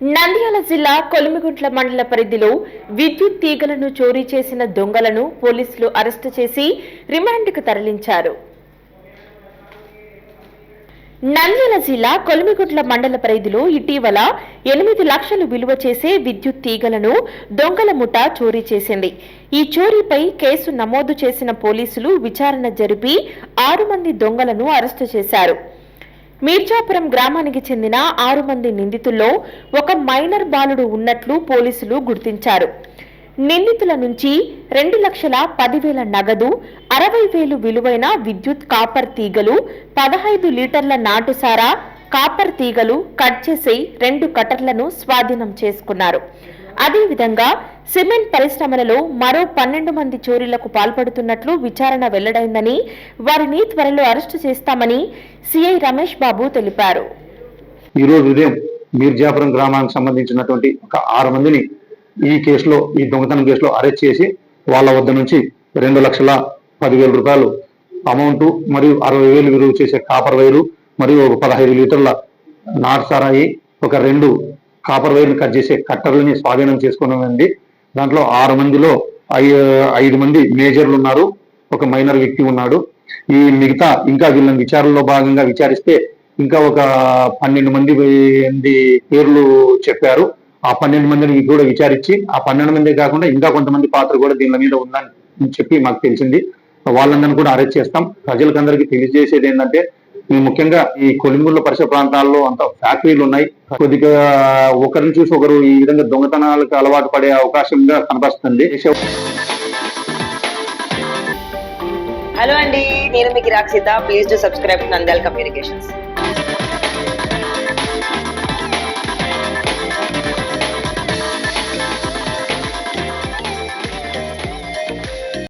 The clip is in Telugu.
నంద్యాల జిల్లా కొలిమిగుంట్ల మండల పరిధిలో విద్యుత్ తీగలను చోరీ చేసిన దొంగలను పోలీసులు అరెస్టు చేసి రిమాండ్కు తరలించారు. నంద్యాల జిల్లా కొలిమిగుంట్ల మండల పరిధిలో ఇటీవల ఎనిమిది లక్షలు విలువ చేసే విద్యుత్ తీగలను దొంగల ముఠ చోరీ చేసింది. ఈ చోరీపై కేసు నమోదు చేసిన పోలీసులు విచారణ జరిపి ఆరు మంది దొంగలను అరెస్టు చేశారు. మీర్జాపురం గ్రామానికి చెందిన ఆరు మంది నిందితుల్లో ఒక మైనర్ బాలుడు ఉన్నట్లు పోలీసులు గుర్తించారు. నిందితుల నుంచి రెండు లక్షల పదివేల నగదు అరవై వేలు విలువైన విద్యుత్ కాపర్ తీగలు పదహైదు లీటర్ల నాటుసారా కాపర్ తీగలు కట్ చేసి రెండు కటర్లను స్వాధీనం చేసుకున్నారు. అదేవిధంగా సిమెంట్ పరిశ్రమలలో మరో పన్నెండు మంది చోరీలకు పాల్పడుతున్నట్లు విచారణ వెల్లడైందని వారిని త్వరలో అరెస్టు చేస్తామని సిఐ రమేష్ బాబు తెలిపారు. ఈరోజు ఉదయం మీర్జాపురం గ్రామానికి సంబంధించినటువంటి ఒక ఆరు మందిని ఈ కేసులో ఈ దొంగతనం కేసులో అరెస్ట్ చేసి వాళ్ళ వద్ద నుంచి రెండు లక్షల పదివేల రూపాయలు అమౌంట్ మరియు అరవై వేలు విలువ చేసే కాపర్ వైరు మరియు ఒక పదహైదు లీటర్ల నాటు సారాయి ఒక రెండు కాపర్ వైర్ని కట్ చేసే కట్టర్లని స్వాధీనం చేసుకున్నామండి. దాంట్లో ఆరు మందిలో ఐ- ఐదు మంది మేజర్లు ఉన్నారు. ఒక మైనర్ వ్యక్తి ఉన్నాడు. ఈ మిగతా ఇంకా వీళ్ళని విచారణలో భాగంగా విచారిస్తే ఇంకా ఒక పన్నెండు మంది మంది పేర్లు చెప్పారు. ఆ పన్నెండు మందిని కూడా విచారించి ఆ పన్నెండు మంది కాకుండా ఇంకా కొంతమంది పాత్ర కూడా దీని మీద ఉందని చెప్పి మాకు తెలిసింది. వాళ్ళందరినీ కూడా అరెస్ట్ చేస్తాం. ప్రజలకందరికీ తెలియజేసేది ఏంటంటే మేము ముఖ్యంగా ఈ కొలింగుళ్ళ పరిసర ప్రాంతాల్లో అంత ఫ్యాక్టరీలు ఉన్నాయి. కొద్దిగా ఒకరిని చూసి ఒకరు ఈ విధంగా దొంగతనాలకు అలవాటు పడే అవకాశంగా కనబరుస్తుంది. హలో అండి నేను మీకు Rakshita please to subscribe Nandyal communications